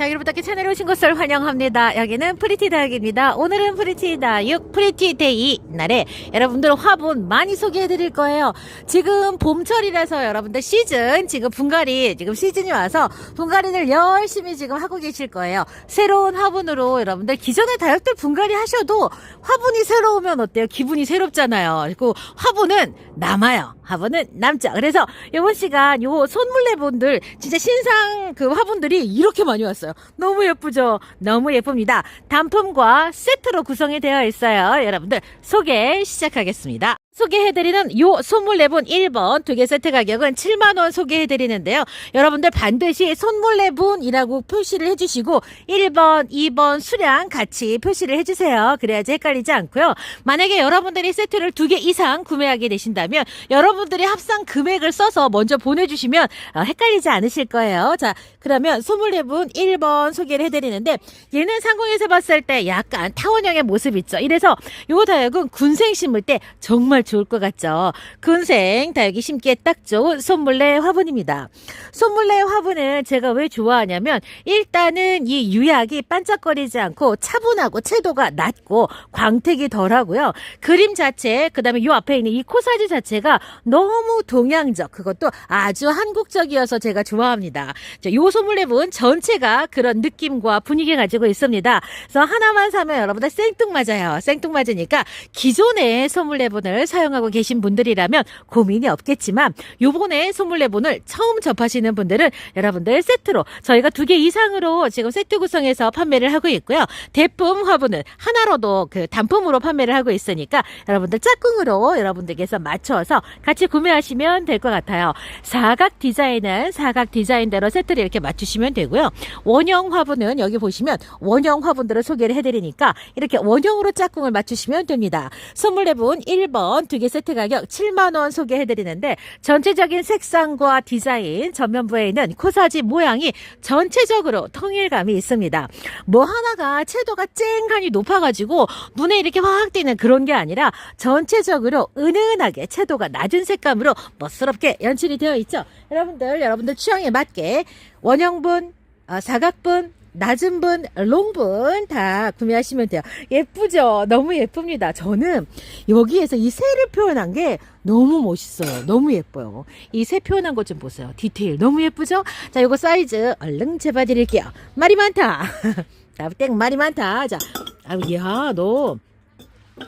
다육부탁기 채널에 오신 것을 환영합니다. 여기는 프리티 다육입니다. 오늘은 프리티 다육 프리티 데이 날에 여러분들 화분 많이 소개해 드릴 거예요. 지금 봄철이라서 여러분들 시즌 지금 분갈이 지금 시즌이 와서 분갈이를 열심히 지금 하고 계실 거예요. 새로운 화분으로 여러분들 기존의 다육들 분갈이 하셔도 화분이 새로우면 어때요? 기분이 새롭잖아요. 그리고 화분은 남아요. 화분은 남죠. 그래서 이번 시간 요 손물레분들 진짜 신상 그 화분들이 이렇게 많이 왔어요. 너무 예쁘죠? 너무 예쁩니다. 단품과 세트로 구성이 되어 있어요. 여러분들 소개 시작하겠습니다. 소개해드리는 요 손물레분 1번 두 개 세트 가격은 7만원 소개해드리는데요. 여러분들 반드시 손물레분이라고 표시를 해주시고 1번, 2번 수량 같이 표시를 해주세요. 그래야지 헷갈리지 않고요. 만약에 여러분들이 세트를 두 개 이상 구매하게 되신다면 여러분들이 합산 금액을 써서 먼저 보내주시면 어, 헷갈리지 않으실 거예요. 자, 그러면 손물레분 1번 소개를 해드리는데 얘는 상공에서 봤을 때 약간 타원형의 모습 있죠. 이래서 요 다육은 군생 심을 때 정말 좋을 것 같죠. 군생 다육이 심기에 딱 좋은 손물레 화분입니다. 손물레 화분은 제가 왜 좋아하냐면 일단은 이 유약이 반짝거리지 않고 차분하고 채도가 낮고 광택이 덜하고요. 그림 자체 그다음에 요 앞에 있는 이 코사지 자체가 너무 동양적 그것도 아주 한국적이어서 제가 좋아합니다. 자, 요 소물레분 전체가 그런 느낌과 분위기 가지고 있습니다. 그래서 하나만 사면 여러분들 생뚱맞아요. 생뚱맞으니까 기존의 소물레분을 사용하고 계신 분들이라면 고민이 없겠지만 요번에 소물레분을 처음 접하시는 분들은 여러분들 세트로 저희가 두 개 이상으로 지금 세트 구성해서 판매를 하고 있고요. 대품 화분은 하나로도 그 단품으로 판매를 하고 있으니까 여러분들 짝꿍으로 여러분들께서 맞춰서 같이 구매하시면 될 것 같아요. 사각 디자인은 사각 디자인대로 세트를 이렇게 맞추시면 되고요. 원형 화분은 여기 보시면 원형 화분들을 소개를 해드리니까 이렇게 원형으로 짝꿍을 맞추시면 됩니다. 선물레분 1번 두 개 세트 가격 7만원 소개해드리는데 전체적인 색상과 디자인 전면부에 있는 코사지 모양이 전체적으로 통일감이 있습니다. 뭐 하나가 채도가 쨍하니 높아가지고 눈에 이렇게 확 띄는 그런 게 아니라 전체적으로 은은하게 채도가 낮은 색감으로 멋스럽게 연출이 되어 있죠. 여러분들 여러분들 취향에 맞게 원형분, 어, 사각분, 낮은 분, 롱분 다 구매하시면 돼요. 예쁘죠? 너무 예쁩니다. 저는 여기에서 이 새를 표현한 게 너무 멋있어요. 너무 예뻐요. 이 새 표현한 것 좀 보세요. 디테일 너무 예쁘죠? 자, 요거 사이즈 얼른 재봐 드릴게요. 말이 많다. 자, 땡 말이 많다. 자, 아, 야, 너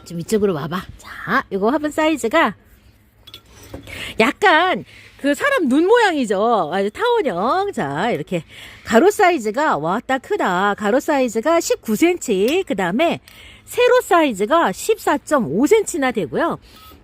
좀 이쪽으로 와봐. 자, 요거 화분 사이즈가 약간 그 사람 눈 모양이죠. 아주 타원형. 자, 이렇게 가로 사이즈가 왔다 크다. 가로 사이즈가 19cm. 그 다음에 세로 사이즈가 14.5cm나 되고요.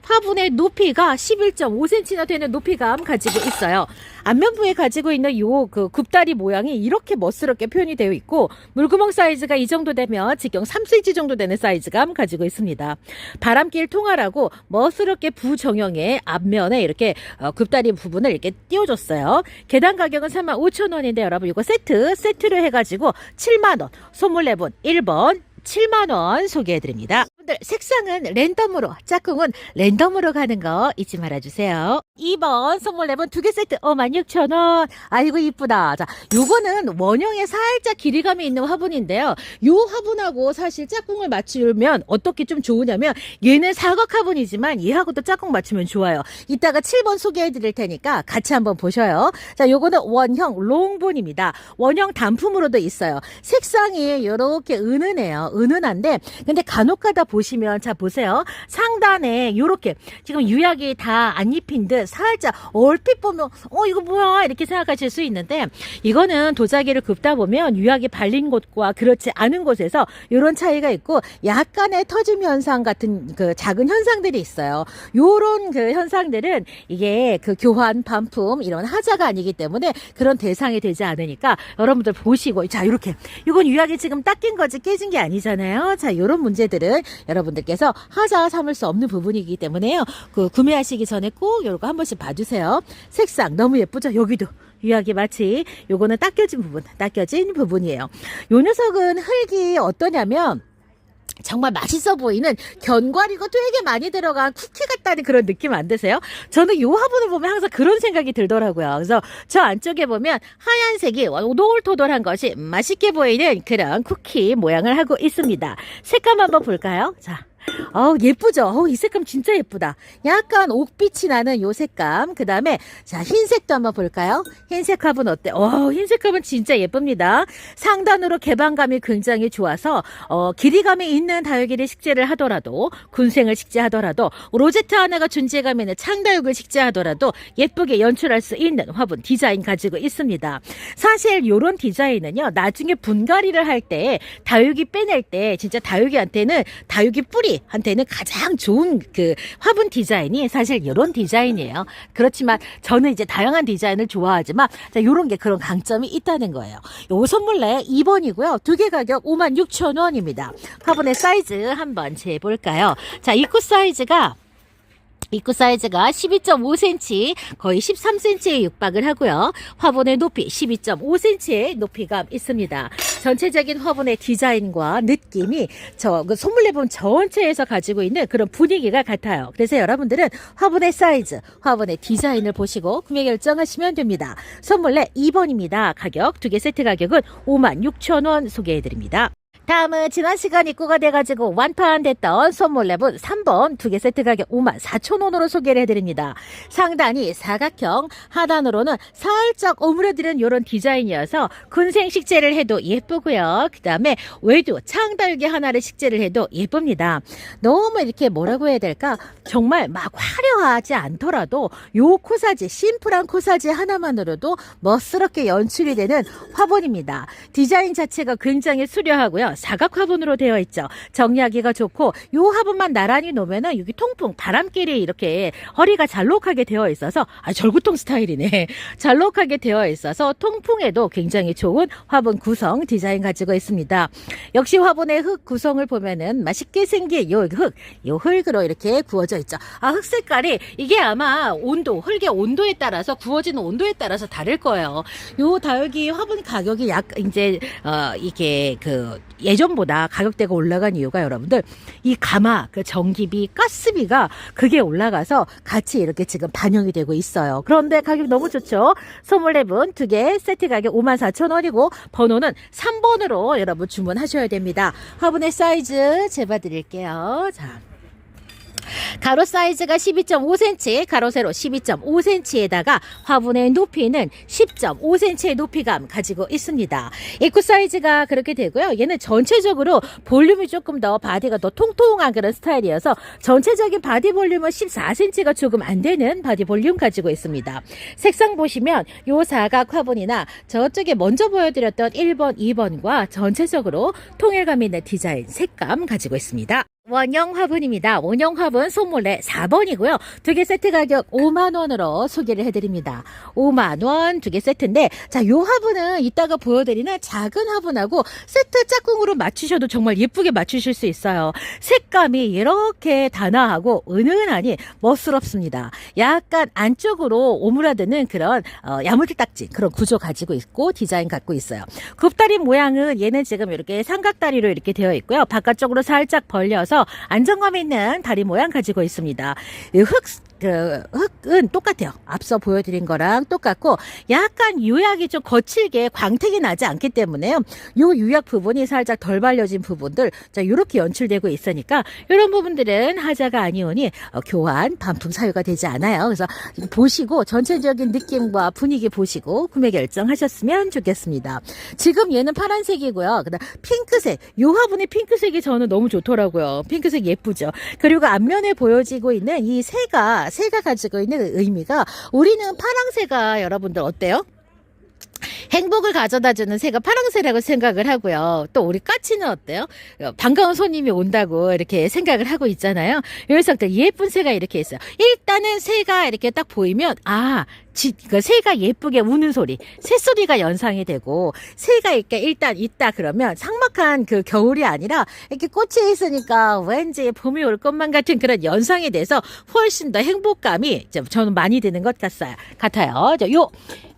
화분의 높이가 11.5cm나 되는 높이감 가지고 있어요. 앞면부에 가지고 있는 요 그 굽다리 모양이 이렇게 멋스럽게 표현이 되어 있고 물구멍 사이즈가 이 정도 되면 직경 3cm 정도 되는 사이즈감 가지고 있습니다. 바람길 통하라고 멋스럽게 부정형의 앞면에 이렇게 어, 굽다리 부분을 이렇게 띄워줬어요. 계단 가격은 35,000원인데 여러분 이거 세트 세트로 해가지고 7만 원 소물레분 1번 7만 원 소개해드립니다. 여러분들 색상은 랜덤으로 짝꿍은 랜덤으로 가는 거 잊지 말아주세요. 2번 선물 레몬 두개 세트 56,000원 아이고 이쁘다. 자 요거는 원형에 살짝 길이감이 있는 화분인데요. 요 화분하고 사실 짝꿍을 맞추면 어떻게 좀 좋으냐면 얘는 사각 화분이지만 얘하고도 짝꿍 맞추면 좋아요. 이따가 7번 소개해 드릴 테니까 같이 한번 보셔요. 자 요거는 원형 롱본입니다. 원형 단품으로도 있어요. 색상이 요렇게 은은해요. 은은한데 근데 간혹 가다 보 시면 자 보세요. 상단에 요렇게 지금 유약이 다 안 입힌 듯 살짝 얼핏 보면 어 이거 뭐야 이렇게 생각하실 수 있는데 이거는 도자기를 굽다 보면 유약이 발린 곳과 그렇지 않은 곳에서 요런 차이가 있고 약간의 터짐 현상 같은 그 작은 현상들이 있어요. 요런 그 현상들은 이게 그 교환 반품 이런 하자가 아니기 때문에 그런 대상이 되지 않으니까 여러분들 보시고 자 이렇게 이건 유약이 지금 닦인 거지 깨진 게 아니잖아요. 자 요런 문제들은 여러분들께서 하자 삼을 수 없는 부분이기 때문에요. 그 구매하시기 전에 꼭 요거 한 번씩 봐주세요. 색상 너무 예쁘죠? 여기도 유약이 마치 요거는 닦여진 부분, 닦여진 부분이에요. 요 녀석은 흙이 어떠냐면 정말 맛있어 보이는 견과류가 되게 많이 들어간 쿠키 같다는 그런 느낌 안 드세요? 저는 요 화분을 보면 항상 그런 생각이 들더라고요. 그래서 저 안쪽에 보면 하얀색이 오돌토돌한 것이 맛있게 보이는 그런 쿠키 모양을 하고 있습니다. 색감 한번 볼까요? 자. 어우, 예쁘죠? 어우, 이 색감 진짜 예쁘다. 약간 옥빛이 나는 요 색감. 그 다음에, 자, 흰색도 한번 볼까요? 흰색 화분 어때? 어, 흰색 화분 진짜 예쁩니다. 상단으로 개방감이 굉장히 좋아서, 어, 길이감이 있는 다육이를 식재를 하더라도, 군생을 식재하더라도, 로제트 하나가 존재감 있는 창다육을 식재하더라도, 예쁘게 연출할 수 있는 화분 디자인 가지고 있습니다. 사실 요런 디자인은요, 나중에 분갈이를 할 때, 다육이 빼낼 때, 진짜 다육이한테는, 다육이 뿌리, 한테는 가장 좋은 그 화분 디자인이 사실 이런 디자인이에요. 그렇지만 저는 이제 다양한 디자인을 좋아하지만 자, 요런 게 그런 강점이 있다는 거예요. 요 선물래 2번이고요. 두 개 가격 56,000원입니다. 화분의 사이즈 한번 재볼까요? 자, 입구 사이즈가 입구 사이즈가 12.5cm, 거의 13cm에 육박을 하고요. 화분의 높이 12.5cm의 높이가 있습니다. 전체적인 화분의 디자인과 느낌이 저 그 소물레본 전체에서 가지고 있는 그런 분위기가 같아요. 그래서 여러분들은 화분의 사이즈, 화분의 디자인을 보시고 구매 결정하시면 됩니다. 선물레 2번입니다. 가격 두 개 세트 가격은 56,000원 소개해드립니다. 다음은 지난 시간 입고가 돼가지고 완판됐던 선물랩은 3번 두 개 세트 가격 5만 4천 원으로 소개를 해드립니다. 상단이 사각형, 하단으로는 살짝 오므려드는 이런 디자인이어서 군생 식재를 해도 예쁘고요. 그 다음에 외도 창달기 하나를 식재를 해도 예쁩니다. 너무 이렇게 뭐라고 해야 될까? 정말 막 화려하지 않더라도 요 코사지, 심플한 코사지 하나만으로도 멋스럽게 연출이 되는 화분입니다. 디자인 자체가 굉장히 수려하고요. 사각 화분으로 되어 있죠. 정리하기가 좋고 요 화분만 나란히 놓으면은 여기 통풍 바람길이 이렇게 허리가 잘록하게 되어 있어서 아 절구통 스타일이네. 잘록하게 되어 있어서 통풍에도 굉장히 좋은 화분 구성 디자인 가지고 있습니다. 역시 화분의 흙 구성을 보면은 맛있게 생긴 요 흙, 요 흙으로 이렇게 구워져 있죠. 아 흙 색깔이 이게 아마 온도, 흙의 온도에 따라서 구워지는 온도에 따라서 다를 거예요. 요 다육이 화분 가격이 약 이제 어 이게 그 예전보다 가격대가 올라간 이유가 여러분들 이 가마, 그 전기비, 가스비가 그게 올라가서 같이 이렇게 지금 반영이 되고 있어요. 그런데 가격 너무 좋죠? 선물 랩은 두 개 세트 가격 54,000원이고 번호는 3번으로 여러분 주문하셔야 됩니다. 화분의 사이즈 재봐 드릴게요. 자. 가로 사이즈가 12.5cm, 가로 세로 12.5cm에다가 화분의 높이는 10.5cm의 높이감 가지고 있습니다. 입구 사이즈가 그렇게 되고요. 얘는 전체적으로 볼륨이 조금 더 바디가 더 통통한 그런 스타일이어서 전체적인 바디 볼륨은 14cm가 조금 안 되는 바디 볼륨 가지고 있습니다. 색상 보시면 요 사각 화분이나 저쪽에 먼저 보여드렸던 1번, 2번과 전체적으로 통일감 있는 디자인, 색감 가지고 있습니다. 원형 화분입니다. 원형 화분 손몰래 4번이고요. 두 개 세트 가격 5만 원으로 소개를 해드립니다. 5만 원 두 개 세트인데 자, 요 화분은 이따가 보여드리는 작은 화분하고 세트 짝꿍으로 맞추셔도 정말 예쁘게 맞추실 수 있어요. 색감이 이렇게 단아하고 은은하니 멋스럽습니다. 약간 안쪽으로 오므라드는 그런 어, 야물딱지 그런 구조 가지고 있고 디자인 갖고 있어요. 굽다리 모양은 얘는 지금 이렇게 삼각다리로 이렇게 되어 있고요. 바깥쪽으로 살짝 벌려서 안정감 있는 다리 모양 가지고 있습니다. 이 흙, 그, 흙은 똑같아요. 앞서 보여드린 거랑 똑같고, 약간 유약이 좀 거칠게 광택이 나지 않기 때문에요. 요 유약 부분이 살짝 덜 발려진 부분들, 자, 요렇게 연출되고 있으니까, 이런 부분들은 하자가 아니오니, 어, 교환, 반품 사유가 되지 않아요. 그래서 보시고, 전체적인 느낌과 분위기 보시고, 구매 결정하셨으면 좋겠습니다. 지금 얘는 파란색이고요. 그 다음, 핑크색. 요 화분의 핑크색이 저는 너무 좋더라고요. 핑크색 예쁘죠. 그리고 앞면에 보여지고 있는 이 새가, 새가 가지고 있는 의미가 우리는 파랑새가 여러분들 어때요? 행복을 가져다 주는 새가 파랑새라고 생각을 하고요. 또 우리 까치는 어때요? 어, 반가운 손님이 온다고 이렇게 생각을 하고 있잖아요. 여기서 또 예쁜 새가 이렇게 있어요. 일단은 새가 이렇게 딱 보이면 아, 지, 그 새가 예쁘게 우는 소리, 새소리가 연상이 되고 새가 이렇게 일단 있다 그러면 상막한 그 겨울이 아니라 이렇게 꽃이 있으니까 왠지 봄이 올 것만 같은 그런 연상이 돼서 훨씬 더 행복감이 좀 저는 많이 드는 것 같아요. 같아요. 저 요,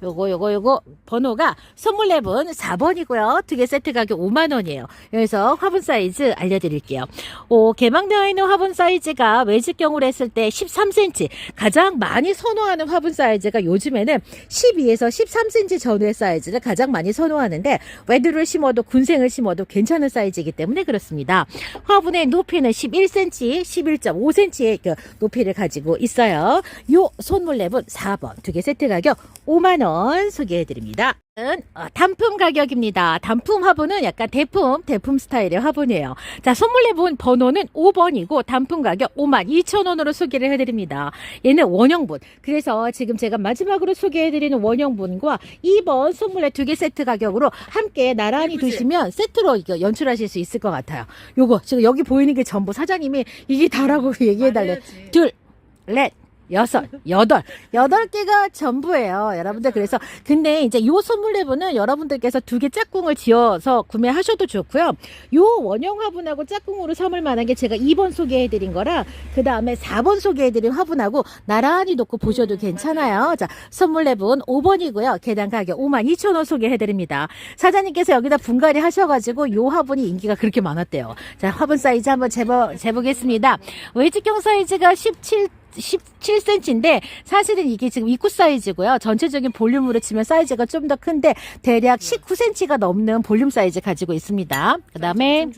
요거, 요거, 요거 번호 번호가 선물 랩은 4번이고요. 두 개 세트 가격 5만 원이에요. 여기서 화분 사이즈 알려드릴게요. 오, 개방되어 있는 화분 사이즈가 외직경으로 했을 때 13cm. 가장 많이 선호하는 화분 사이즈가 요 즘에는 12에서 13cm 전후의 사이즈를 가장 많이 선호하는데 외두를 심어도 군생을 심어도 괜찮은 사이즈이기 때문에 그렇습니다. 화분의 높이는 11cm, 11.5cm의 그 높이를 가지고 있어요. 요 손물 랩은 4번 두 개 세트 가격 5만 원 소개해드립니다. 은, 어, 단품 가격입니다. 단품 화분은 약간 대품, 대품 스타일의 화분이에요. 자, 선물 내본 번호는 5번이고 단품 가격 5만 2천 원으로 소개를 해드립니다. 얘는 원형분. 그래서 지금 제가 마지막으로 소개해드리는 원형분과 2번 선물의 두 개 세트 가격으로 함께 나란히? 두시면 세트로 이거 연출하실 수 있을 것 같아요. 요거 지금 여기 보이는 게 전부 사장님이 이게 다라고 얘기해달래. 둘, 넷, 여섯, 여덟. 여덟 개가 전부예요. 여러분들. 그래서, 근데 이제 요 선물 내부는 여러분들께서 두 개 짝꿍을 지어서 구매하셔도 좋고요. 요 원형 화분하고 짝꿍으로 삼을 만한 게 제가 2번 소개해드린 거랑, 그 다음에 4번 소개해드린 화분하고 나란히 놓고 보셔도 괜찮아요. 자, 선물 내부는 5번이고요. 계단 가격 5만 2천 원 소개해드립니다. 사장님께서 여기다 분갈이 하셔가지고 요 화분이 인기가 그렇게 많았대요. 자, 화분 사이즈 한번 재보, 재보겠습니다. 외직경 사이즈가 17 17cm인데 사실은 이게 지금 입구 사이즈고요. 전체적인 볼륨으로 치면 사이즈가 좀 더 큰데 대략 19cm가 넘는 볼륨 사이즈 가지고 있습니다. 그다음에.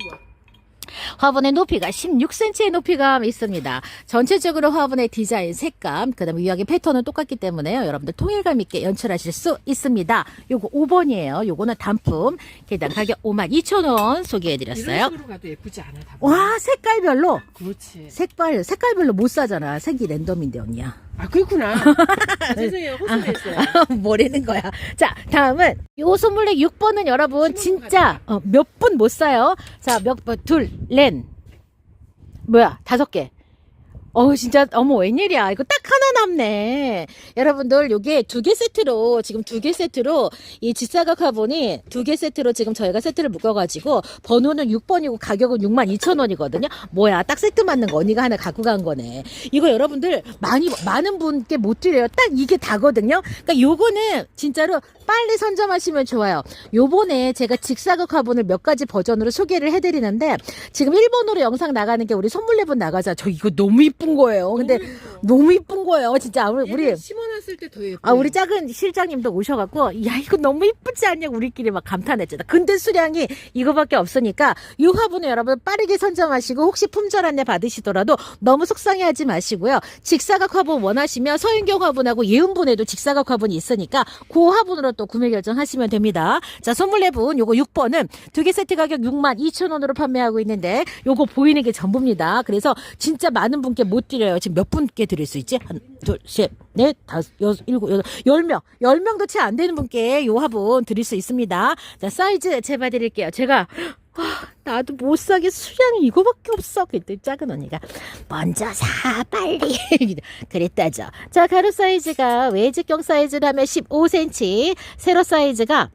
화분의 높이가 16cm의 높이감 있습니다. 전체적으로 화분의 디자인, 색감, 그 다음에 위약의 패턴은 똑같기 때문에요. 여러분들 통일감 있게 연출하실 수 있습니다. 요거 5번이에요. 요거는 단품. 계단 가격 52,000원 소개해드렸어요. 이런 식으로 가도 예쁘지 않아 다. 와, 색깔별로. 그렇지. 색깔, 색깔별로 못 사잖아. 색이 랜덤인데, 언니야. 아 그렇구나. 죄송해요 호소했어요. 뭐라는 거야. 자, 다음은 요 선물렉 6번은 여러분 진짜 어, 몇 분 못 사요. 자, 몇 번, 둘, 렌. 뭐야, 다섯 개. 어, 진짜, 어머, 웬일이야. 이거 딱 하나 남네. 여러분들, 요게 두 개 세트로, 지금 두 개 세트로, 이 지사각 화분이 두 개 세트로 지금 저희가 세트를 묶어가지고, 번호는 6번이고, 가격은 6만 2천 원이거든요. 뭐야, 딱 세트 맞는 거 언니가 하나 갖고 간 거네. 이거 여러분들, 많이, 많은 분께 못 드려요. 딱 이게 다거든요. 그러니까 요거는 진짜로 빨리 선점하시면 좋아요. 요번에 제가 직사각 화분을 몇 가지 버전으로 소개를 해드리는데, 지금 1번으로 영상 나가는 게 우리 선물 내분 나가자. 저 이거 너무 이쁜 거예요. 근데 너무 이쁜 거예요. 진짜 우리 우리 심어놨을 때 더 예뻐. 아 우리 작은 실장님도 오셔갖고 야 이거 너무 이쁘지 않냐 우리끼리 막 감탄했잖아. 근데 수량이 이거밖에 없으니까 이 화분을 여러분 빠르게 선점하시고 혹시 품절 안내 받으시더라도 너무 속상해하지 마시고요. 직사각 화분 원하시면 서윤경 화분하고 예은분에도 직사각 화분이 있으니까 그 화분으로 또 구매 결정하시면 됩니다. 자 선물 내분 요거 6번은 두 개 세트 가격 6만 2천 원으로 판매하고 있는데 요거 보이는 게 전부입니다. 그래서 진짜 많은 분께 못 드려요. 지금 몇 분께 드릴 수 있지? 한, 둘, 셋, 넷, 다섯, 여섯, 일곱, 여덟, 열 명. 열 명도 채 안 되는 분께 요 화분 드릴 수 있습니다. 자, 사이즈 재봐드릴게요. 제가, 와, 나도 못 사게 수량이 이거밖에 없어. 그때 작은 언니가 먼저 사 빨리 그랬다죠. 자 가로 사이즈가 외직경 사이즈라면 15cm, 세로 사이즈가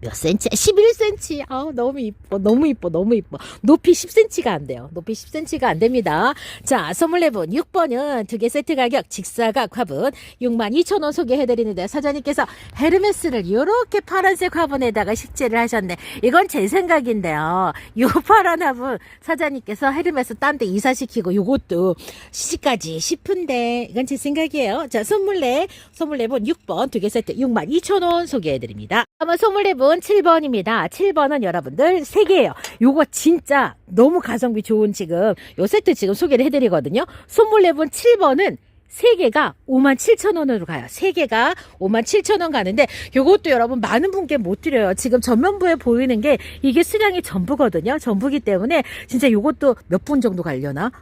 몇 센치? 11cm. 아우, 너무 이뻐. 너무 이뻐. 너무 이뻐. 높이 10cm가 안 돼요. 높이 10cm가 안 됩니다. 자, 선물 내분 6번은 두 개 세트 가격 직사각 화분 62,000원 소개해 드리는데 사장님께서 헤르메스를 이렇게 파란색 화분에다가 식재를 하셨네. 이건 제 생각인데요. 요 파란 화분 사장님께서 헤르메스 딴 데 이사시키고 요것도 시집까지 싶은데 이건 제 생각이에요. 자, 선물 내 선물 내분 6번 두 개 세트 62,000원 소개해 드립니다. 다음은 선물 내분 7번입니다. 7번은 여러분들 3개예요. 요거 진짜 너무 가성비 좋은 지금 요 세트 지금 소개를 해드리거든요. 선물 내분 7번은 3개가 5만 7천 원으로 가요. 3개가 5만 7천 원 가는데 요것도 여러분 많은 분께 못 드려요. 지금 전면부에 보이는 게 이게 수량이 전부거든요. 전부기 때문에 진짜 요것도 몇 분 정도 가려나?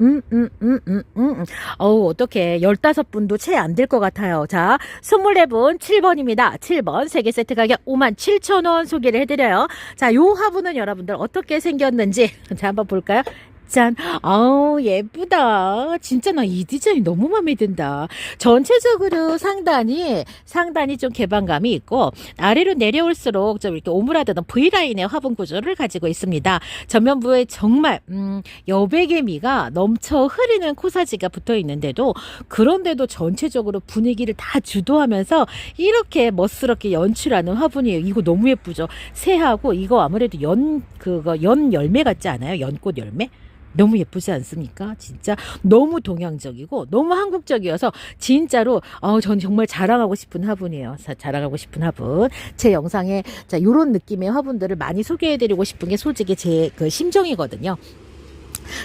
음, 음, 음, 음, 음. 어우, 어떡해. 15분도 채 안 될 것 같아요. 자, 24분 7번입니다. 7번 세개 세트 가격 57,000원 소개를 해드려요. 자, 요 화분은 여러분들 어떻게 생겼는지. 자, 한번 볼까요? 짠. 아우, 예쁘다. 진짜 나 이 디자인 너무 마음에 든다. 전체적으로 상단이, 상단이 좀 개방감이 있고, 아래로 내려올수록 좀 이렇게 오므라드는 V라인의 화분 구조를 가지고 있습니다. 전면부에 정말, 음, 여백의 미가 넘쳐 흐르는 코사지가 붙어 있는데도, 그런데도 전체적으로 분위기를 다 주도하면서 이렇게 멋스럽게 연출하는 화분이에요. 이거 너무 예쁘죠? 새하고 이거 아무래도 연, 그거, 연 열매 같지 않아요? 연꽃 열매? 너무 예쁘지 않습니까? 진짜 너무 동양적이고 너무 한국적이어서 진짜로 어, 전 정말 자랑하고 싶은 화분이에요. 자, 자랑하고 싶은 화분. 제 영상에 자 요런 느낌의 화분들을 많이 소개해드리고 싶은 게 솔직히 제 그 심정이거든요.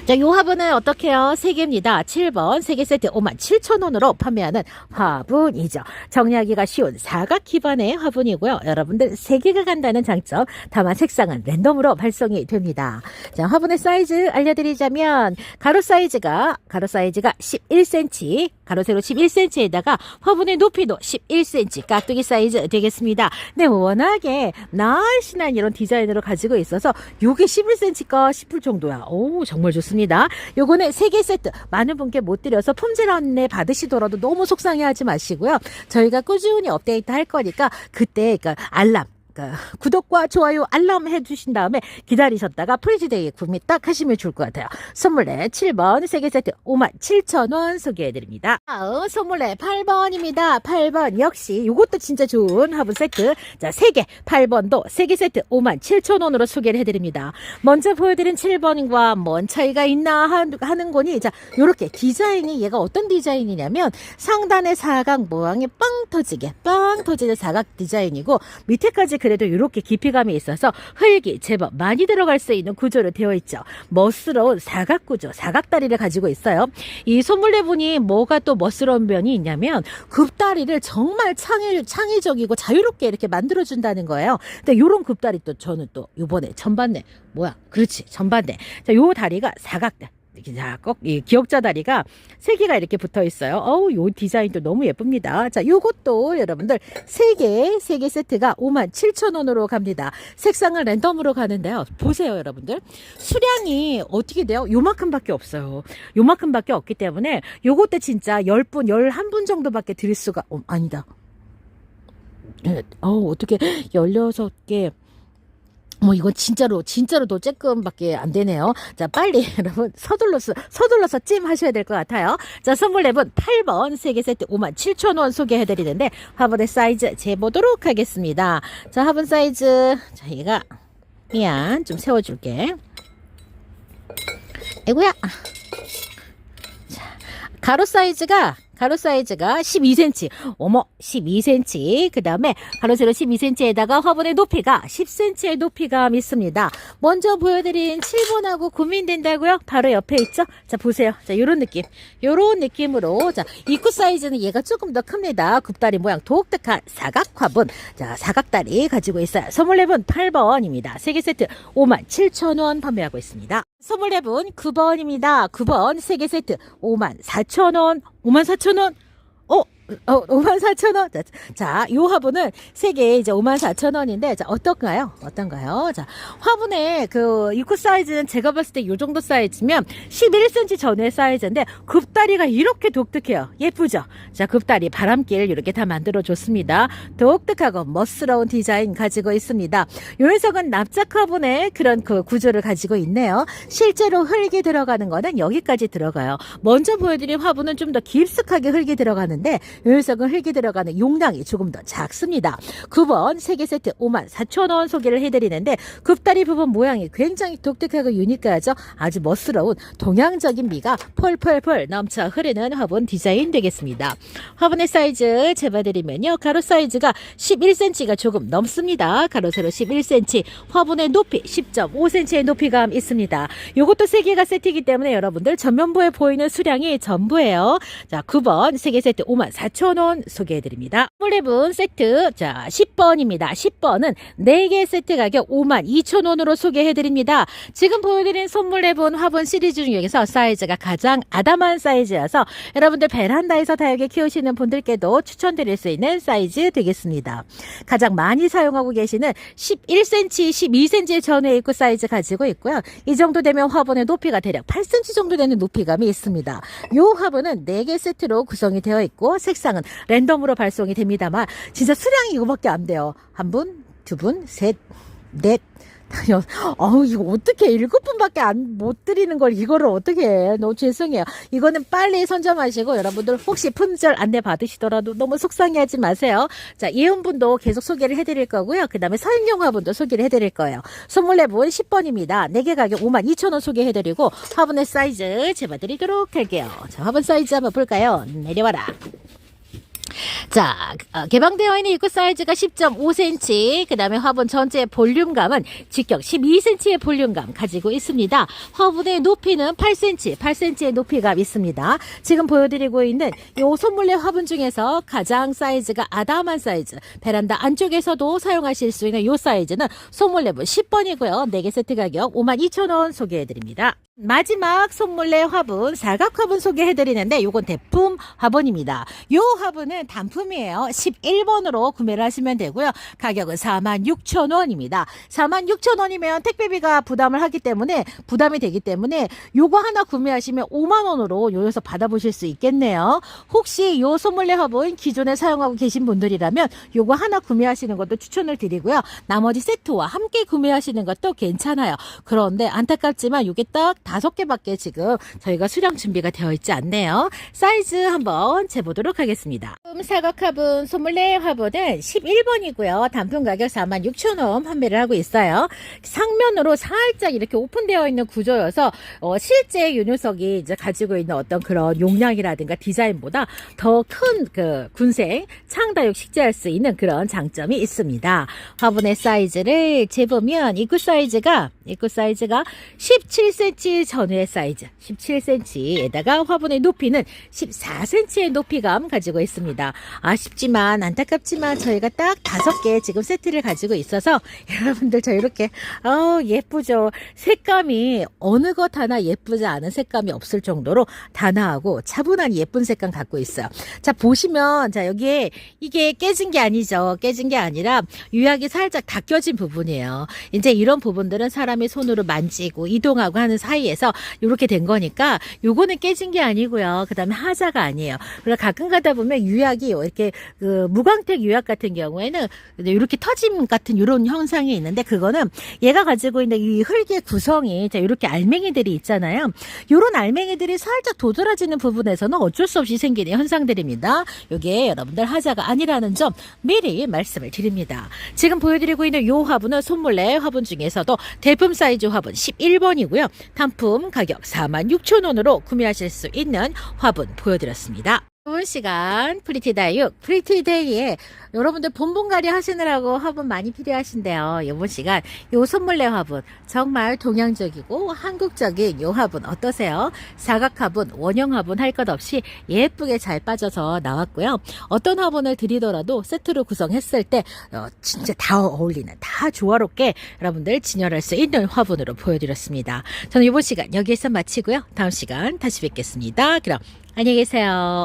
자, 요 화분은 어떻게 해요? 세개입니다 7번, 세개 세트 5만 7천 원으로 판매하는 화분이죠. 정리하기가 쉬운 사각 기반의 화분이고요. 여러분들 세개가 간다는 장점, 다만 색상은 랜덤으로 발송이 됩니다. 자, 화분의 사이즈 알려드리자면, 가로 사이즈가, 가로 사이즈가 11cm, 가로 세로 11cm에다가 화분의 높이도 11cm, 깍두기 사이즈 되겠습니다. 네, 워낙에 날씬한 이런 디자인으로 가지고 있어서, 요게 11cm가 싶을 정도야. 오, 정말 좋습니다. 요거는 세 개 세트 많은 분께 못 드려서 품질 안내 받으시더라도 너무 속상해하지 마시고요. 저희가 꾸준히 업데이트 할 거니까 그때 그러니까 알람 그러니까 구독과 좋아요 알람 해주신 다음에 기다리셨다가 프리즈데이 구매 딱 하시면 좋을 것 같아요. 선물에 7번 세개 세트 5만 7천 원 소개해드립니다. 다음 선물에 8번입니다. 8번 역시 이것도 진짜 좋은 화분 세트. 자, 3개 8번도 3개 세트 5만 7천 원으로 소개를 해드립니다. 먼저 보여드린 7번과 뭔 차이가 있나 하- 하는 거니 자, 요렇게 디자인이 얘가 어떤 디자인이냐면 상단의 사각 모양이 빵 터지게 빵 터지는 사각 디자인이고 밑에까지 그래도 이렇게 깊이감이 있어서 흙이 제법 많이 들어갈 수 있는 구조로 되어 있죠. 멋스러운 사각 구조, 사각다리를 가지고 있어요. 이 소물레분이 뭐가 또 멋스러운 면이 있냐면 굽다리를 정말 창의, 창의적이고 자유롭게 이렇게 만들어준다는 거예요. 근데 요런 굽다리 또 저는 또 요번에 전반대 뭐야? 그렇지 전반대. 자, 요 다리가 사각 이렇게 자, 꼭, 이 기억자 다리가 세 개가 이렇게 붙어 있어요. 어우, 요 디자인도 너무 예쁩니다. 자, 요것도 여러분들 세 개, 세 개 세트가 5만 7천 원으로 갑니다. 색상은 랜덤으로 가는데요. 보세요, 여러분들. 수량이 어떻게 돼요? 요만큼밖에 없어요. 요만큼밖에 없기 때문에 요것도 진짜 10분, 11분 정도밖에 드릴 수가, 어, 아니다. 어, 어떻게 16개 뭐 이건 진짜로 진짜로 도 쬐끔밖에 안 되네요. 자 빨리 여러분 서둘러서 서둘러서 찜 하셔야 될 것 같아요. 자 선물 랩은 8번 세개 세트 5만 7천 원 소개해드리는데 화분의 사이즈 재보도록 하겠습니다. 자 화분 사이즈 자 얘가 미안 좀 세워줄게. 아이고야. 자 가로 사이즈가 가로 사이즈가 12cm. 어머, 12cm. 그 다음에 가로 세로 12cm에다가 화분의 높이가 10cm의 높이가 있습니다. 먼저 보여드린 7번하고 고민된다고요? 바로 옆에 있죠? 자, 보세요. 자, 요런 느낌. 요런 느낌으로. 자, 입구 사이즈는 얘가 조금 더 큽니다. 굽다리 모양 독특한 사각 화분. 자, 사각다리 가지고 있어요. 선물 랩은 8번입니다. 3개 세트 5만 7천원 판매하고 있습니다. 랩은 9번입니다. 9번 3개 세트 5만 4천원. 5만 4천원. 어, 어, 5만 4천 원. 자, 자, 요 화분은 세 개에 이제 5만 4천 원인데, 자, 어떤가요? 어떤가요? 자, 화분의 그 입구 사이즈는 제가 봤을 때 요 정도 사이즈면 11cm 전후의 사이즈인데, 굽다리가 이렇게 독특해요. 예쁘죠? 자, 굽다리 바람길 이렇게 다 만들어 줬습니다. 독특하고 멋스러운 디자인 가지고 있습니다. 요 녀석은 납작 화분의 그런 그 구조를 가지고 있네요. 실제로 흙이 들어가는 거는 여기까지 들어가요. 먼저 보여드린 화분은 좀 더 깊숙하게 흙이 들어가는데 요 녀석은 흙이 들어가는 용량이 조금 더 작습니다. 9번 세개 세트 5만 4천 원 소개를 해드리는데 굽다리 부분 모양이 굉장히 독특하고 유니크하죠. 아주 멋스러운 동양적인 미가 펄펄펄 넘쳐 흐르는 화분 디자인 되겠습니다. 화분의 사이즈 재봐드리면요. 가로 사이즈가 11cm가 조금 넘습니다. 가로 세로 11cm 화분의 높이 10.5cm의 높이감 있습니다. 요것도 세 개가 세트이기 때문에 여러분들 전면부에 보이는 수량이 전부예요. 자, 9번 세개 세트 5만 4천 14,000원 소개해드립니다. 폴레분 세트, 자, 10번입니다. 10번은 4개 세트 가격 52,000원으로 소개해드립니다. 지금 보여드린 선물레분 화분 시리즈 중에서 사이즈가 가장 아담한 사이즈여서 여러분들 베란다에서 다육에 키우시는 분들께도 추천드릴 수 있는 사이즈 되겠습니다. 가장 많이 사용하고 계시는 11cm, 12cm의 전외 입구 사이즈 가지고 있고요. 이 정도 되면 화분의 높이가 대략 8cm 정도 되는 높이감이 있습니다. 이 화분은 4개 세트로 구성이 되어 있고 색상 은 랜덤으로 발송이 됩니다만 진짜 수량이 이거밖에 안 돼요. 한 분, 두 분, 셋, 넷, 여- 어우 이거 어떻게 일곱 분밖에 안 못 드리는 걸 이거를 어떻게 해? 너무 죄송해요. 이거는 빨리 선점하시고 여러분들 혹시 품절 안내 받으시더라도 너무 속상해 하지 마세요. 자 예은분도 계속 소개를 해드릴 거고요. 그 다음에 서윤경 화분도 소개를 해드릴 거예요. 선물 내분 10번입니다. 4개 가격 52,000원 소개해드리고 화분의 사이즈 재봐드리도록 할게요. 자 화분 사이즈 한번 볼까요? 내려와라 자, 어, 개방되어 있는 입구 사이즈가 10.5cm, 그 다음에 화분 전체 볼륨감은 직격 12cm의 볼륨감 가지고 있습니다. 화분의 높이는 8cm, 8cm의 높이감 있습니다. 지금 보여드리고 있는 이 손물레 화분 중에서 가장 사이즈가 아담한 사이즈, 베란다 안쪽에서도 사용하실 수 있는 이 사이즈는 손물레분 10번이고요. 4개 세트 가격 52,000원 소개해드립니다. 마지막 손물레 화분 사각 화분 소개해 드리는데 요건 대품 화분입니다. 요 화분은 단품이에요. 11번으로 구매를 하시면 되고요. 가격은 46,000원입니다. 46,000원이면 택배비가 부담을 하기 때문에 부담이 되기 때문에 요거 하나 구매하시면 5만 원으로 요에서 받아 보실 수 있겠네요. 혹시 요 손물레 화분 기존에 사용하고 계신 분들이라면 요거 하나 구매하시는 것도 추천을 드리고요. 나머지 세트와 함께 구매하시는 것도 괜찮아요. 그런데 안타깝지만 요게 딱 다섯 개밖에 지금 저희가 수량 준비가 되어 있지 않네요. 사이즈 한번 재보도록 하겠습니다. 음, 사각 화분 소물레 화분은 11번이고요. 단품 가격 46,000원 판매를 하고 있어요. 상면으로 살짝 이렇게 오픈되어 있는 구조여서 어, 실제 요 녀석이 이제 가지고 있는 어떤 그런 용량이라든가 디자인보다 더 큰 그 군생 창다육 식재할 수 있는 그런 장점이 있습니다. 화분의 사이즈를 재 보면 입구 사이즈가 입구 사이즈가 17cm 전후의 사이즈 17cm에다가 화분의 높이는 14cm의 높이감 가지고 있습니다. 아쉽지만 안타깝지만 저희가 딱 다섯 개 지금 세트를 가지고 있어서 여러분들 저 이렇게 어 예쁘죠. 색감이 어느 것 하나 예쁘지 않은 색감이 없을 정도로 단아하고 차분한 예쁜 색감 갖고 있어요. 자 보시면 자 여기에 이게 깨진 게 아니죠. 깨진 게 아니라 유약이 살짝 닦여진 부분이에요. 이제 이런 부분들은 사람이 손으로 만지고 이동하고 하는 사이에서 이렇게 된 거니까 요거는 깨진 게 아니고요. 그다음에 하자가 아니에요. 그래서 가끔 가다 보면 유약이 이렇게 그 무광택 유약 같은 경우에는 이렇게 터짐 같은 이런 현상이 있는데 그거는 얘가 가지고 있는 이 흙의 구성이 자 이렇게 알맹이들이 있잖아요. 요런 알맹이들이 살짝 도드라지는 부분에서는 어쩔 수 없이 생기는 현상들입니다. 요게 여러분들 하자가 아니라는 점 미리 말씀을 드립니다. 지금 보여드리고 있는 요 화분은 손 물레 화분 중에서도 대품 사이즈 화분 11번이고요. 단품 가격 46,000원으로 구매하실 수 있는 화분 보여드렸습니다. 좋은 시간 프리티다육 프리티데이에 여러분들 본분가리 하시느라고 화분 많이 필요하신데요. 이번 시간 요 선물내 화분 정말 동양적이고 한국적인 요 화분 어떠세요? 사각 화분, 원형 화분 할 것 없이 예쁘게 잘 빠져서 나왔고요. 어떤 화분을 드리더라도 세트로 구성했을 때 어, 진짜 다 어울리는 다 조화롭게 여러분들 진열할 수 있는 화분으로 보여드렸습니다. 저는 이번 시간 여기에서 마치고요. 다음 시간 다시 뵙겠습니다. 그럼 안녕히 계세요.